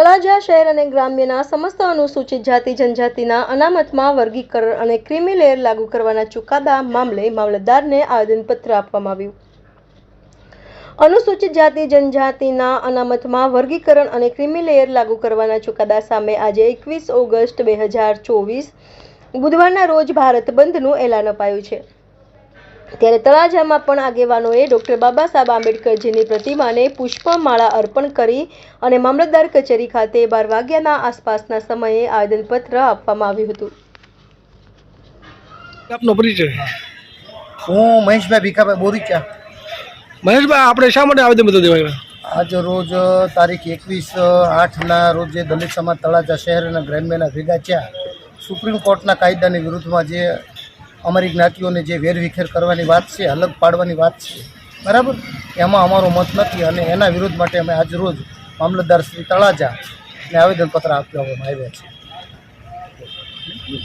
તળાજા શહેર અને ગ્રામ્યના સમસ્ત અનુસૂચિત જાતિ, જનજાતિના અનામતમાં વર્ગીકરણ અને ક્રિમી લેયર લાગુ કરવાના ચુકાદા મામલે મામલતદારને આવેદનપત્ર આપવામાં આવ્યું. અનુસૂચિત જાતિ, જનજાતિના અનામતમાં વર્ગીકરણ અને ક્રિમી લેયર લાગુ કરવાના ચુકાદા સામે આજે એકવીસ ઓગસ્ટ બે હજાર ચોવીસ બુધવારના રોજ ભારત બંધનું એલાન અપાયું છે. ત્યારે તળાજામાં પણ આગેવાનોએ ડૉક્ટર બાબા સાહેબ આંબેડકરજીની પ્રતિમાને પુષ્પમાળા અર્પણ કરી અને મામલતદાર કચેરી ખાતે બાર વાગ્યાના આસપાસના સમયે આવેદનપત્ર આપવામાં આવ્યું હતું. આપનો પરિચય. હું મહેશભાઈ ભીખાભાઈ બોરીચા. મહેશભાઈ આપણે શા માટે આવેદનપત્ર દેવાય? આજ રોજ તારીખ એકવીસ આઠના રોજ જે દલિત સમાજ તળાજા શહેર અને ગ્રામ્યના ભેગા થયા સુપ્રીમ કોર્ટના કાયદાની વિરુદ્ધમાં જે અમારી જ્ઞાતિઓને જે વેરવિખેર કરવાની વાત છે, અલગ પાડવાની વાત છે. બરાબર? એમાં અમારો મત નથી અને એના વિરોધ માટે અમે આજ રોજ મામલતદાર શ્રી તળાજા ને આવેદનપત્ર આપવામાં આવ્યા છે.